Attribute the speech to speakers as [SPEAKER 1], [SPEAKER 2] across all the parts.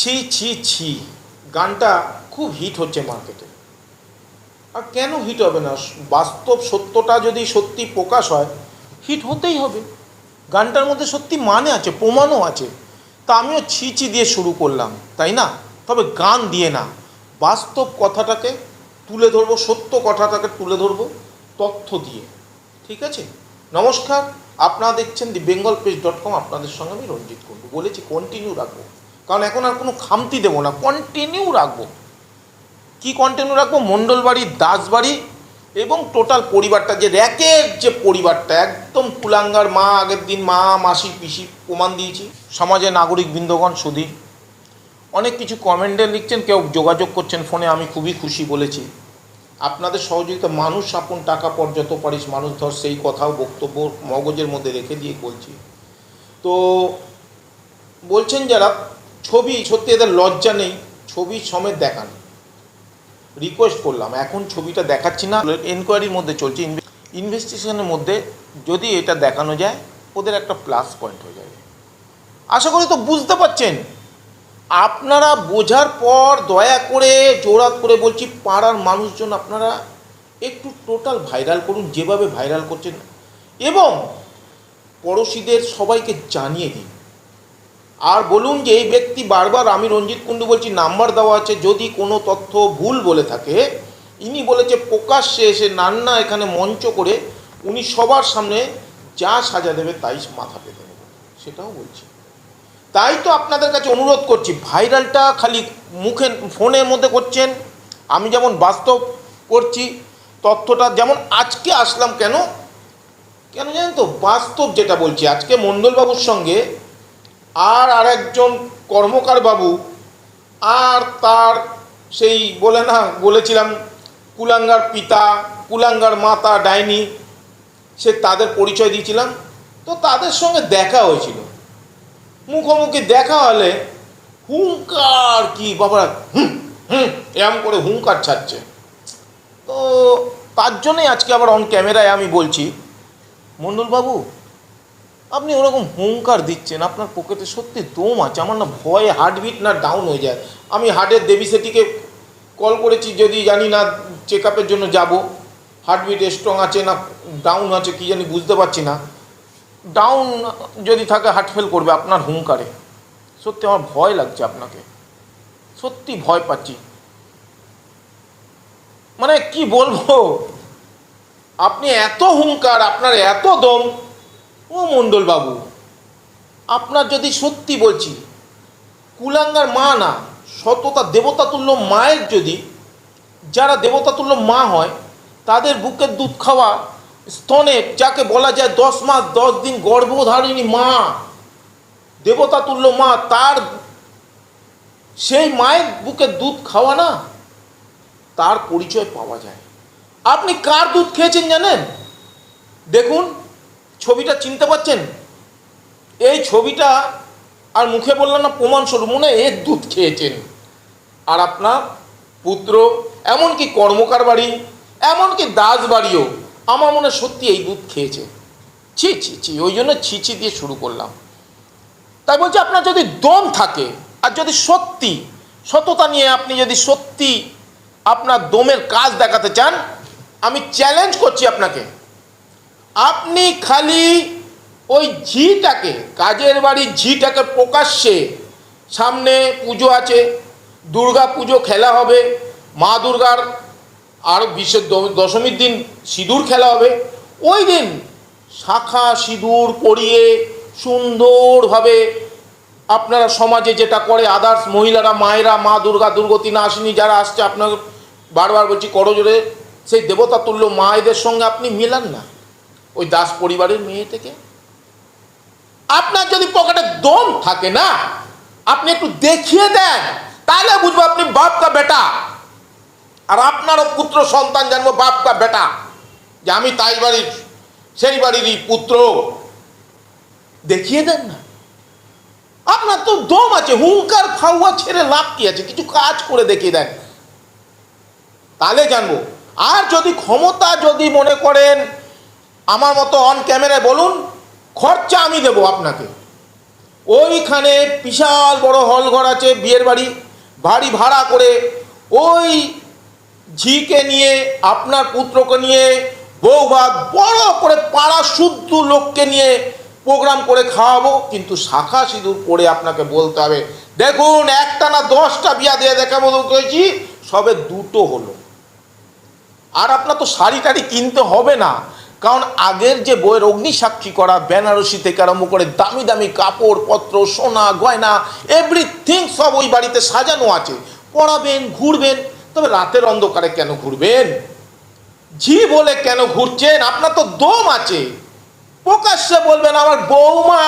[SPEAKER 1] ছি ছি ছি, গানটা খুব হিট হচ্ছে মার্কেটে আর কেন হিট হবে না? বাস্তব সত্যটা যদি সত্যি প্রকাশ হয় হিট হতেই হবে। গানটার মধ্যে সত্যি মানে আছে, প্রমাণও আছে। তা আমিও ছি ছি দিয়ে শুরু করলাম, তাই না? তবে গান দিয়ে না। বাস্তব কথাটাকে তুলে ধরবো, সত্য কথাটাকে তুলে ধরবো, তথ্য দিয়ে। ঠিক আছে? নমস্কার, আপনারা দেখছেন the Bengal page dot com আপনাদের সঙ্গে আমি রঞ্জিত করব বলেছি কন্টিনিউ রাখব। কারণ এখন আর কোনো খামতি দেবো না কন্টিনিউ রাখব। কি কন্টিনিউ রাখব? মণ্ডলবাড়ি, দাসবাড়ি এবং টোটাল পরিবারটা, যে র্যাকের যে পরিবারটা, একদম কুলাঙ্গার মা, আগের দিন মা, মাসি, পিসি প্রমাণ দিয়েছি। সমাজে নাগরিক বৃন্দগণ সুধী অনেক কিছু কমেন্টে লিখছেন, কেউ যোগাযোগ করছেন ফোনে, আমি খুবই খুশি বলেছি। আপনাদের সহযোগিতা, মানুষ আপন টাকা পর যত পারিস, মানুষ ধর সেই কথাও বক্তব্য মগজের মধ্যে রেখে দিয়ে বলছি। তো বলছেন যারা ছবি সত্যি এদের লজ্জা নেই, ছবি সমেত দেখান রিকোয়েস্ট করলাম, এখন ছবিটা দেখাচ্ছি না। এনকোয়ারির মধ্যে চলছে ইনভেস্টিগেশনের মধ্যে যদি এটা দেখানো যায়, ওদের একটা প্লাস পয়েন্ট হয়ে যাবে। আশা করি তো বুঝতে পারছেন। আপনারা বোঝার পর দয়া করে, জোরাত করে বলছি, পাড়ার মানুষজন আপনারা একটু টোটাল ভাইরাল করুন, যেভাবে ভাইরাল করছেন। এবং পড়োশিদের সবাইকে জানিয়ে দিন। আর বলুন যে এই ব্যক্তি বারবার আমি রঞ্জিত কুণ্ডু বলছি, নাম্বার দেওয়া আছে, যদি কোনো তথ্য ভুল বলে থাকে, ইনি বলেছে প্রকাশ্যে এসে নান্না এখানে মঞ্চ করে উনি সবার সামনে যা সাজা দেবে তাই মাথা পেতে নেবে। সেটাও বলছি। তাই তো আপনাদের কাছে অনুরোধ করছি, ভাইরালটা খালি মুখে ফোনের মধ্যে করছেন। আমি যেমন বাস্তব করছি, তথ্যটা যেমন আজকে আসলাম কেন? কেন জানেন তো, বাস্তব যেটা বলছি, আজকে মণ্ডলবাবুর সঙ্গে আর আরেকজন কর্মকার বাবু, আর তার সেই বলে না, বলেছিলাম, কুলাঙ্গার পিতা, কুলাঙ্গার মাতা, ডাইনি, সে তাদের পরিচয় দিয়েছিলাম। তো তাদের সঙ্গে দেখা হয়েছিল। মুখোমুখি দেখা হলে হুঙ্কার কি বাবা হুম হুম, এরম করে হুঙ্কার ছাড়ছে। তো তার জন্যই আজকে আবার অন ক্যামেরায় আমি বলছি মণ্ডলবাবু আপনি ওরকম হুঙ্কার দিচ্ছেন, আপনার পকেটে সত্যি দম আছে, আমার না ভয়ে হার্টবিট না ডাউন হয়ে যায়। আমি হার্টের দেবী সেটিকে কল করেছি, যদি জানি না চেক আপের জন্য যাব। হার্টবিট স্ট্রং আছে না ডাউন আছে, কি জানি বুঝতে পারছি না। ডাউন যদি থাকে হার্ট ফেল করবে আপনার হুঙ্কারে। সত্যি আমার ভয় লাগছে আপনাকে। সত্যি ভয় পাচ্ছি। মানে কি বলব? আপনি এত হুঙ্কার, আপনার এত দম ও মণ্ডল বাবু, আপনার যদি সত্যি বলছি, কুলাঙ্গার মা না, সততা দেবতা তুল্য মায়ের যদি, যারা দেবতা তুল্য মা হয়, তাদের বুকের দুধ খাওয়া স্তনে যাকে বলা যায় দশ মাস দশ দিন গর্ভধারিণী মা দেবতা তুল্য মা, তার সেই মায়ের বুকে দুধ খাওয়া না, তার পরিচয় পাওয়া যায়। আপনি কার দুধ খেয়েছেন জানেন? দেখুন। ছবিটা চিনতে পারছেন এই ছবিটা আর মুখে বললাম না প্রমাণস্বরূপ মনে এর দুধ খেয়েছেন। আর আপনার পুত্র, এমনকি কর্মকার বাড়ি, এমনকি দাস বাড়িও, আমার মনে সত্যি এই দুধ খেয়েছে। ছি ছি ছি, ওই জন্য ছি ছি দিয়ে শুরু করলাম। তাই বলছি, আপনার যদি দম থাকে, আর যদি সত্যি, সততা নিয়ে আপনি যদি সত্যি আপনার দমের কাজ দেখাতে চান, আমি চ্যালেঞ্জ করছি আপনাকে। আপনি খালি ওই ঝিটাকে, কাজের বাড়ির ঝিটাকে প্রকাশ্যে সামনে পুজো আছে, দুর্গা পুজো খেলা হবে, মা দুর্গার আর বিশেষ দশমীর দিন সিঁদুর খেলা হবে, ওই দিন শাখা সিঁদুর পরিয়ে সুন্দরভাবে আপনারা সমাজে যেটা করে আদার্স মহিলারা, মায়েরা, মা দুর্গা দুর্গতি নাসিনী যারা আসছে আপনার বারবার বলছি করজোরে সেই দেবতা তুল্য মায়েদের সঙ্গে আপনি মেলান না। ওই দাস পরিবারের মেয়ে থেকে? আপনার যদি পকেটে দম থাকে না, আপনি একটু দেখিয়ে দেন, তাহলে বুঝব আপনি বাপ কা বেটা। আর আপনারও পুত্র সন্তান জানব বাপ কা বেটা। যে আমি তাই বাড়ির, সেই বাড়িরই পুত্র। দেখিয়ে দেন না। আপনার তো দম আছে, হুঙ্কার ফাউয়া ছেড়ে লাভ কি আছে? কিছু কাজ করে দেখিয়ে দেন। তাহলে জানব। আর যদি ক্ষমতা যদি মনে করেন আমার মতো অন ক্যামেরায় বলুন, খরচা আমি দেবো আপনাকে। ওইখানে বিশাল বড় হল ঘর আছে, বিয়ের বাড়ি। বাড়ি ভাড়া করে ওই ঝিকে নিয়ে, আপনার পুত্রকে নিয়ে বৌভাত বড় করে পাড়া শুদ্ধ লোককে নিয়ে প্রোগ্রাম করে খাওয়াবো। কিন্তু শাখা সিঁদুর করে আপনাকে বলতে হবে, দেখুন, একটা না দশটা বিয়া দিয়ে দেখাবো করেছি সবে দুটো হলো। আর আপনার তো শাড়ি টাড়ি কিনতে হবে না। কারণ আগের যে বইয়ের অগ্নিসাক্ষী করা, বেনারসি থেকে আরম্ভ করে দামি দামি কাপড়, পত্র, সোনা, গয়না এভরিথিং সব ওই বাড়িতে সাজানো আছে। পড়াবেন, ঘুরবেন, তবে রাতের অন্ধকারে কেন ঘুরবেন? ঝি বলে কেন ঘুরছেন? আপনার তো দম আছে। প্রকাশ্যে বলবেন, আমার বৌমা।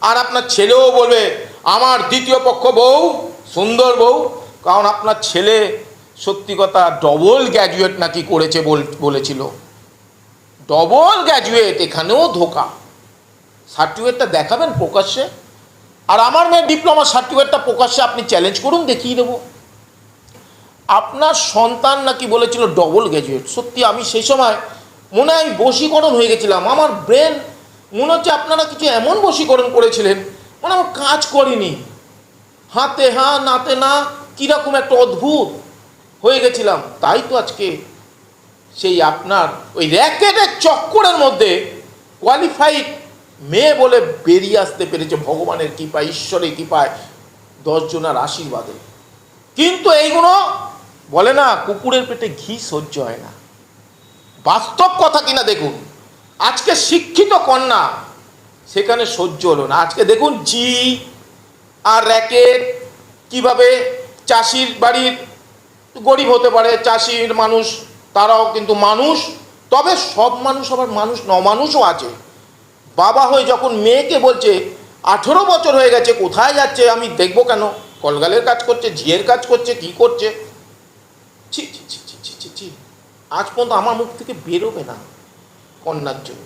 [SPEAKER 1] আর আপনার ছেলেও বলবে, আমার দ্বিতীয় পক্ষ বউ, সুন্দর বউ। কারণ আপনার ছেলে, সত্যি কথা ডবল গ্র্যাজুয়েট নাকি করেছে বল- বলেছিল। ডবল গ্র্যাজুয়েট এখানেও ধোকা। সার্টিফিকেটটা দেখাবেন প্রকাশ্যে। আর আমার মেয়ের ডিপ্লোমা সার্টিফিকেটটা প্রকাশ্যে আপনি চ্যালেঞ্জ করুন, দেখিয়ে দেবো। আপনার সন্তান নাকি বলেছিল ডবল গ্র্যাজুয়েট সত্যি আমি সেই সময় মনে হয় বশীকরণ হয়ে গেছিলাম। আমার ব্রেন মনে হচ্ছে আপনারা কিছু এমন বশীকরণ করেছিলেন মানে আমার কাজ করিনি। হাতে হা, নাতে না, কীরকম একটা অদ্ভুত হয়ে গেছিলাম। তাই তো আজকে সেই আপনার ওই র্যাকেটের চক্করের মধ্যে কোয়ালিফাইড মেয়ে বলে বেরিয়ে আসতে পেরেছে ভগবানের কৃপায়, ঈশ্বরের কৃপায়, দশজনার আশীর্বাদে। কিন্তু এইগুলো বলে না, কুকুরের পেটে ঘি সহ্য হয় না। বাস্তব কথা কিনা দেখুন, আজকে শিক্ষিত কন্যা সেখানে সহ্য হলো না। আজকে দেখুন জি আর র্যাকেট কীভাবে চাষির বাড়ির গরিব হতে পারে, চাষির মানুষ তারাও কিন্তু মানুষ। তবে সব মানুষ আবার মানুষ ন মানুষও আছে। বাবা হয়ে যখন মেয়েকে বলছে, আঠেরো বছর হয়ে গেছে, কোথায় যাচ্ছে? আমি দেখব কেন? কলগালের কাজ করছে, ঝিয়ের কাজ করছে, কি করছে? ছি ছি ছি ছি ছি ছি ছি। আজ পর্যন্ত আমার মুখ থেকে বেরোবে না কন্যার জন্য।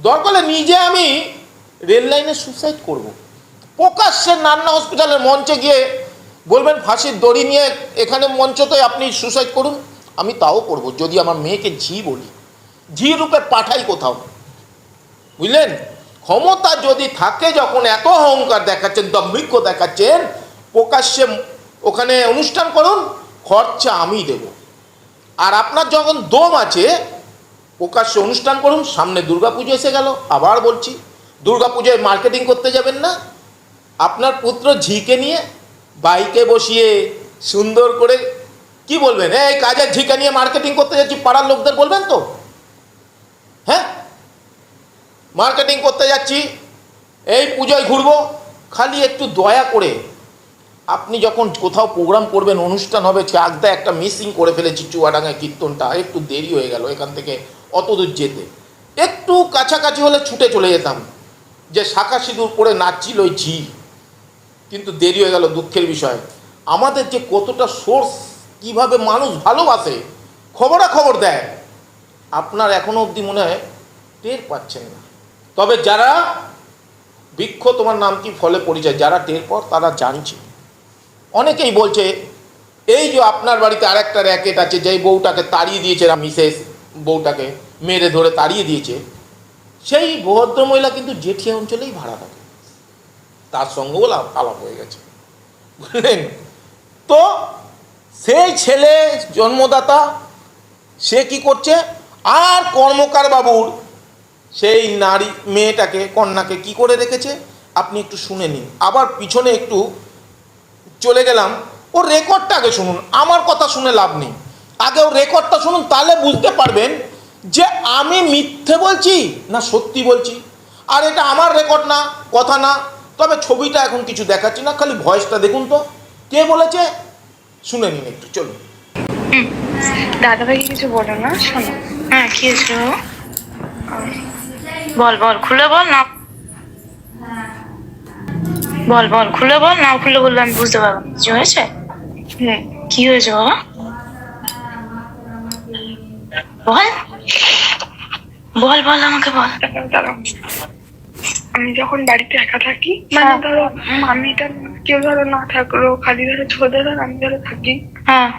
[SPEAKER 1] দরকার নিজে আমি রেল লাইনে সুসাইড করব। প্রকাশ্যে নান্না হসপিটালের মঞ্চে গিয়ে বলবেন, ফাঁসির দড়ি নিয়ে এখানে মঞ্চতে আপনি সুসাইড করুন। আমি তাও করব, যদি আমার মেয়েকে ঝি বলি। ঝি রূপে পাঠাই কোথাও। বুঝলেন? ক্ষমতা যদি থাকে, যখন এত অহংকার দেখাচ্ছেন, দম্ভিক্য দেখাচ্ছেন, প্রকাশ্যে ওখানে অনুষ্ঠান করুন, খরচা আমি দেব। আর আপনার যখন দম আছে, প্রকাশ্যে অনুষ্ঠান করুন, সামনে দুর্গাপুজো এসে গেল, আবার বলছি, দুর্গাপুজোয় মার্কেটিং করতে যাবেন না? আপনার পুত্র ঝিকে নিয়ে বাইকে বসিয়ে সুন্দর করে কি বলবেন? এই কাজের ঝিকা নিয়ে মার্কেটিং করতে যাচ্ছি, পাড়ার লোকদের বলবেন তো? হ্যাঁ? মার্কেটিং করতে যাচ্ছি, এই পুজোয় ঘুরবো, খালি একটু দয়া করে আপনি যখন কোথাও প্রোগ্রাম করবেন, অনুষ্ঠান হবে, চাকদা একটা মিসিং করে ফেলেছি চুয়াডাঙ্গায় কীর্তনটা একটু দেরি হয়ে গেল এখান থেকে অত দূর যেতে। একটু কাছাকাছি হলে ছুটে চলে যেতাম, যে শাখা সিঁদুর পরে নাচছিল ওই ঝি কিন্তু দেরি হয়ে গেল দুঃখের বিষয়। আমাদের যে কতটা সোর্স কীভাবে মানুষ ভালোবাসে খবরাখবর দেয়, আপনার এখনও অবধি মনে হয় টের পাচ্ছেন না। তবে যারা বৃক্ষ তোমার নাম কি ফলে পরিচয় যারা টের পর তারা জানছে। অনেকেই বলছে, এই যে আপনার বাড়িতে আরেকটা র্যাকেট আছে, যেই বউটাকে তাড়িয়ে দিয়েছে মিসেস বউটাকে মেরে ধরে তাড়িয়ে দিয়েছে, সেই ভদ্রমহিলা কিন্তু জেঠিয়া অঞ্চলেই ভাড়া থাকে। তার সঙ্গেও আলাপ- হয়ে গেছে। বুঝলেন? তো সেই ছেলে জন্মদাতা, সে কি করছে? আর কর্মকার বাবুর সেই নারী মেয়েটাকে, কন্যাকে কি করে রেখেছে? আপনি একটু শুনে নিন। আবার পিছনে একটু চলে গেলাম। ওর রেকর্ডটা আগে শুনুন। আমার কথা শুনে লাভ নেই। আগে ওর রেকর্ডটা শুনুন, তাহলে বুঝতে পারবেন যে আমি মিথ্যে বলছি না সত্যি বলছি। আর এটা আমার রেকর্ড না, কথা না। তবে ছবিটা এখন কিছু দেখাচ্ছি না, খালি ভয়েসটা দেখুন তো। কে বলেছে? শুনে নিন একটু চলুন
[SPEAKER 2] দাদাভাইকে কিছু বলো না শোনো
[SPEAKER 3] হ্যাঁ কি হয়েছে বাবা? বল বল খুলে বল না বল বল খুলে বল না খুলে বললে আমি বুঝতে পারব। কিছু হয়েছে
[SPEAKER 2] হুম
[SPEAKER 3] কি হয়েছে বাবা বল বল বল আমাকে বল।
[SPEAKER 2] আমি যখন বাড়িতে একা থাকি মানে
[SPEAKER 3] হ্যাঁ।
[SPEAKER 2] ধরো মামিটা কেউ ধরো না থাকল খালি ধরো ছোট ধরো আমি ধরো থাকি।
[SPEAKER 3] হ্যাঁ।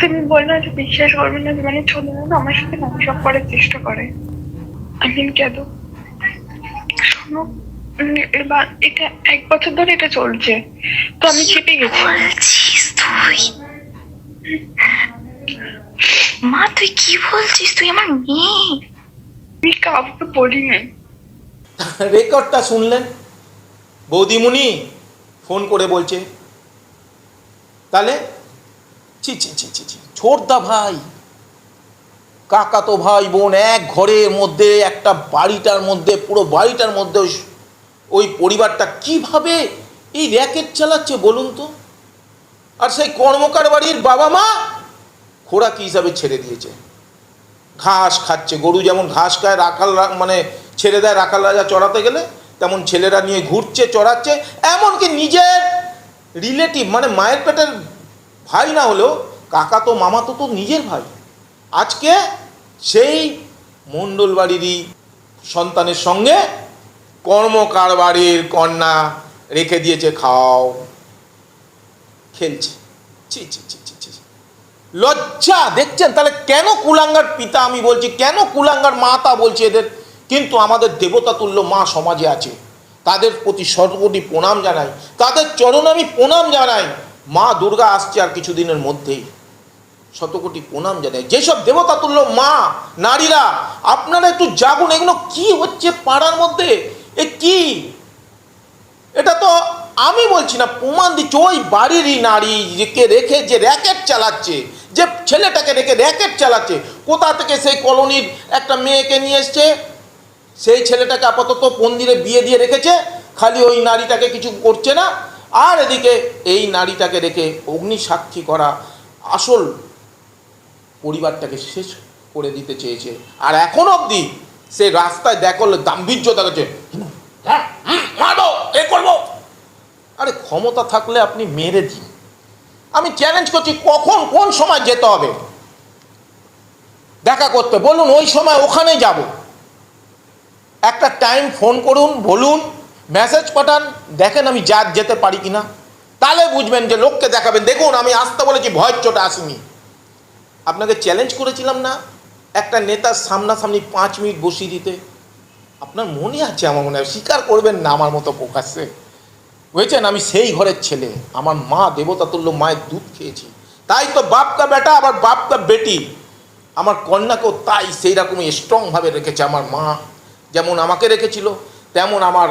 [SPEAKER 2] তুমি বললে যে বিশ্বাস করবে না যে মানে ছোট ধরো আমার সাথে না সব করার চেষ্টা করে। আমি কেন? শোনো এবার এটা এক বছর ধরে এটা চলছে। তো আমি চেপে গেছি।
[SPEAKER 3] তুই? মা তুই কি বলছিস? তুই আমার মেয়ে।
[SPEAKER 2] আমি কাউকে বলিনি।
[SPEAKER 1] রেকর্ডটা শুনলেন? বৌদিমুনি ফোন করে বলছে, তাহলে ছি ছি ছি ছি ছি, ছোটদা ভাই কাকা তো ভাই বোন এক ঘরের মধ্যে, একটা বাড়িটার মধ্যে, পুরো বাড়িটার মধ্যে ওই- পরিবারটা কীভাবে এই র্যাকেট চালাচ্ছে বলুন তো? আর সেই কর্মকার বাড়ির বাবা মা খোরাকি হিসাবে ছেড়ে দিয়েছে। ঘাস খাচ্ছে, গরু যেমন ঘাস খায়, রাখাল মানে ছেড়ে দেয় রাখাল রাজা চড়াতে গেলে তেমন ছেলেরা নিয়ে ঘুরছে, চড়াচ্ছে, এমনকি নিজের রিলেটিভ মানে মায়ের পেটের ভাই না হলেও কাকা তো মামা তো তো নিজের ভাই। আজকে সেই মণ্ডল বাড়িরই সন্তানের সঙ্গে কর্মকার বাড়ির কন্যা রেখে দিয়েছে, খাও, খেলছে। ছি ছি ছি ছি ছি। লজ্জা, দেখছেন? তাহলে কেন কুলাঙ্গার পিতা আমি বলছি? কেন কুলাঙ্গার মাতা বলছি এদের? কিন্তু আমাদের দেবতা তুল্য মা সমাজে আছে। তাদের প্রতি সর্বটি প্রণাম জানাই। তাদের চরণ আমি প্রণাম জানাই। মা দুর্গা আসছে আর কিছুদিনের মধ্যেই শতকোটি প্রণাম জানাই। যেসব দেবতা তুল্য মা, নারীরা, আপনারা একটু জাগুন, এগুলো কি হচ্ছে পাড়ার মধ্যে? এ কি? এটা তো আমি বলছি না, প্রমাণ দিচ্ছি। ওই বাড়িরই নারী রেখে যে র্যাকেট চালাচ্ছে, যে ছেলেটাকে রেখে র্যাকেট চালাচ্ছে, কোথা থেকে সেই কলোনির একটা মেয়েকে নিয়ে এসছে? সেই ছেলেটাকে আপাতত মন্দিরে বিয়ে দিয়ে রেখেছে, খালি ওই নারীটাকে কিছু করছে না। আর এদিকে এই নারীটাকে রেখে অগ্নি সাক্ষী করা আসল পরিবারটাকে শেষ করে দিতে চেয়েছে। আর এখন অবধি সে রাস্তায় দেখল গাম্ভীর্য দেখাচ্ছে। হ্যাঁ এ করব। আরে ক্ষমতা থাকলে আপনি মেরে দিন। আমি চ্যালেঞ্জ করছি কখন কোন সময় যেতে হবে। দেখা করতে বলুন, ওই সময় ওখানে যাব। একটা টাইম ফোন করুন, বলুন মেসেজ পাঠান, দেখেন আমি যা যেতে পারি কিনা। তাহলে বুঝবেন যে লোককে দেখাবেন। দেখুন, আমি আসতে বলেছি ভয়ের চোটে আসিনি। আপনাকে চ্যালেঞ্জ করেছিলাম না? একটা নেতার সামনাসামনি পাঁচ মিনিট বসিয়ে দিতে। আপনার মনে আছে আমার মনে? হয় স্বীকার করবেন না আমার মতো প্রকাশ্যে? বুঝেছেন? আমি সেই ঘরের ছেলে। আমার মা দেবতা তুল্য মায়ের দুধ খেয়েছি। তাই তো বাপকা বেটা, আবার বাপকা বেটি। আমার কন্যাকেও তাই সেই রকমই স্ট্রংভাবে রেখেছে আমার মা। যেমন আমাকে রেখেছিল, তেমন আমার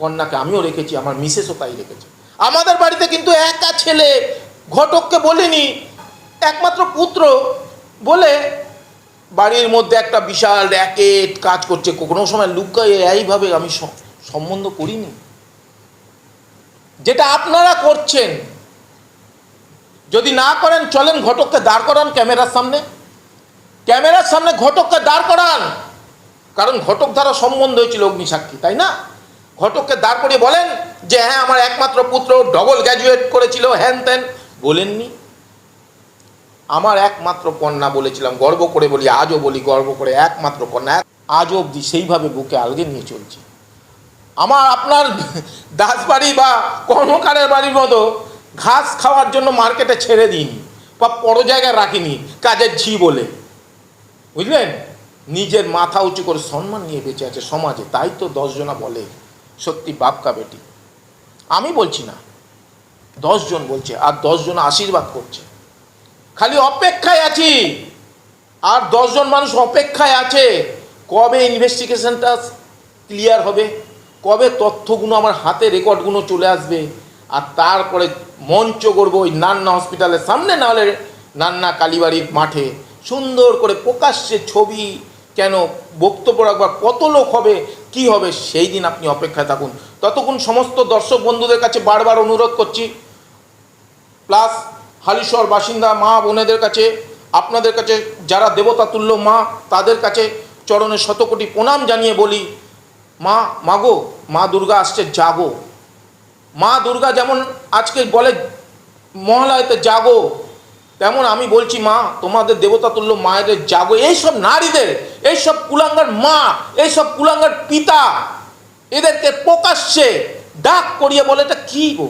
[SPEAKER 1] কন্যাকে আমিও রেখেছি, আমার মিসেসও তাই রেখেছে। আমাদের বাড়িতে কিন্তু একা ছেলে ঘটককে বলিনি, একমাত্র পুত্র বলে বাড়ির মধ্যে একটা বিশাল র্যাকেট কাজ করছে। কোনো সময় লুকায় এইভাবে আমি সম্বন্ধ করিনি। যেটা আপনারা করছেন, যদি না করেন, চলেন ঘটককে দাঁড় করান ক্যামেরার সামনে। ক্যামেরার সামনে ঘটককে দাঁড় করান। কারণ ঘটক দ্বারা সম্বন্ধ হয়েছিল অগ্নিসাক্ষী তাই না? ঘটককে দাঁড় করিয়ে বলেন যে হ্যাঁ আমার একমাত্র পুত্র ডবল গ্র্যাজুয়েট করেছিল হ্যান ত্যান বলেননি। আমার একমাত্র কন্যা বলেছিলাম, গর্ব করে বলি, আজও বলি, গর্ব করে, একমাত্র কন্যা, আজও অবধি সেইভাবে বুকে আলগে নিয়ে চলছে। আমার আপনার দাসবাড়ি বা কর্মকারের বাড়ির মতো ঘাস খাওয়ার জন্য মার্কেটে ছেড়ে দিইনি বা বড় জায়গায় রাখিনি, কাজের ঝি বলে। বুঝলেন? নিজের মাথা উঁচু করে সম্মান নিয়ে বেঁচে আছে সমাজে, তাই তো দশজনা বলে, সত্যি বাপকা বেটি। আমি বলছি না দশজন বলছে, আর দশজন আশীর্বাদ করছে। খালি অপেক্ষায় আছি, আর দশজন মানুষ অপেক্ষায় আছে, কবে ইনভেস্টিগেশনটা ক্লিয়ার হবে, কবে তথ্যগুলো আমার হাতে রেকর্ডগুলো চলে আসবে, আর তারপরে মঞ্চ করব ওই নান্না হসপিটালের সামনে, নাহলে নান্না কালীবাড়ির মাঠে সুন্দর করে প্রকাশ্যে ছবি কেন বক্তব্য রাখবার কত লোক হবে, কি হবে, সেই দিন আপনি অপেক্ষায় থাকুন। ততক্ষণ সমস্ত দর্শক বন্ধুদের কাছে বারবার অনুরোধ করছি। প্লাস হালিশহর বাসিন্দা মা বোনেদের কাছে, আপনাদের কাছে যারা দেবতা তুল্য মা, তাদের কাছে চরণে শতকোটি প্রণাম জানিয়ে বলি, মা মাগো মা দুর্গা আসছে, জাগো। মা দুর্গা যেমন আজকে বলে মহালয়তে জাগো তেমন আমি বলছি, মা, তোমাদের দেবতা তুল্য মায়েদের জাগো। এইসব নারীদের, এইসব কুলাঙ্গার মা, এইসব কুলাঙ্গার পিতা, এদেরকে প্রকাশ্যে ডাক করিয়ে বলে, এটা কী গো?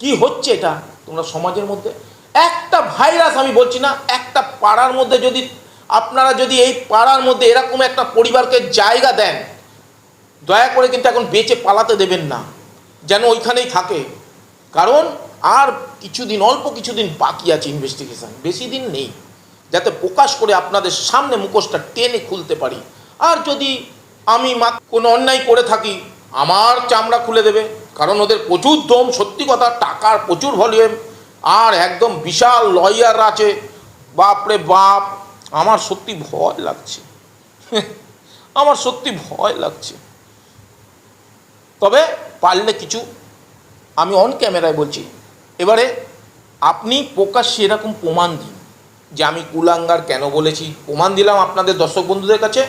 [SPEAKER 1] কি হচ্ছে এটা? তোমরা সমাজের মধ্যে, একটা ভাইরাস আমি বলছি না, একটা পাড়ার মধ্যে যদি আপনারা যদি এই পাড়ার মধ্যে এরকম একটা পরিবারকে জায়গা দেন, দয়া করে কিন্তু এখন বেঁচে পালাতে দেবেন না, যেন ওইখানেই থাকে। কারণ আর কিছুদিন, অল্প কিছুদিন বাকি আছে ইনভেস্টিগেশন বেশি দিন নেই। যাতে প্রকাশ করে আপনাদের সামনে মুখোশটা টেনে খুলতে পারি। আর যদি আমি মা- কোনো অন্যায় করে থাকি, আমার চামড়া খুলে দেবে। কারণ ওদের প্রচুর দম, সত্যি কথা, টাকার প্রচুর ভলিউম আর একদম বিশাল লয়ার আছে। বাপরে বাপ, আমার সত্যি ভয় লাগছে। আমার সত্যি ভয় লাগছে। তবে পারলে কিছু, আমি অন ক্যামেরায় বলছি। এবারে আপনি প্রকাশ্যে এরকম প্রমাণ দিন যে আমি কুলাঙ্গার কেন বলেছি। প্রমাণ দিলাম আপনাদের দর্শক বন্ধুদের কাছে।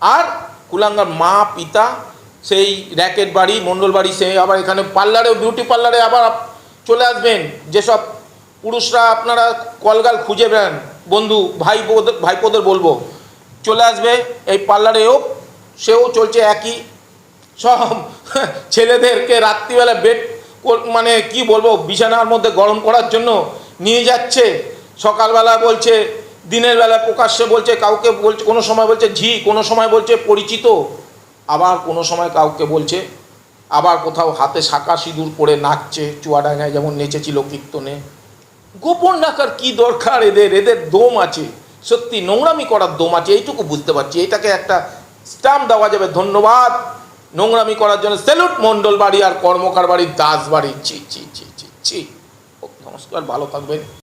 [SPEAKER 1] আর কুলাঙ্গার মা, পিতা, সেই র্যাকেট বাড়ি, মণ্ডল বাড়ি, সে আবার এখানে পার্লারে, বিউটি পার্লারে আবার চলে আসবেন। যেসব পুরুষরা আপনারা কলগাল খুঁজে বেড়ান, বন্ধু ভাইপোদের ভাইপোদের বলব, চলে আসবে এই পার্লারেও। সেও চলছে একই। সব ছেলেদেরকে রাত্রিবেলা বেড মানে কি বলব, বিছানার মধ্যে গরম করার জন্য নিয়ে যাচ্ছে। সকালবেলা বলছে, দিনের বেলা প্রকাশ্যে বলছে, কাউকে বলছে, কোনো সময় বলছে ঝি, কোনো সময় বলছে পরিচিত। আবার কোনো সময় কাউকে বলছে, আবার কোথাও হাতে শাঁকা সিঁদুর পরে নাচছে চুয়াডাঙ্গায় যেমন নেচেছিল কীর্তনে। গোপন রাখার কি দরকার এদের? এদের দম আছে। সত্যি নোংরামি করার দম আছে, এইটুকু বুঝতে পারছি। এটাকে একটা স্ট্যাম্প দেওয়া যাবে, ধন্যবাদ। নোংরামি করার জন্য সেলুট মণ্ডল বাড়ি আর কর্মকার বাড়ি দাস বাড়ি। ছি ছি ছি ছি। ও, নমস্কার ভালো থাকবেন।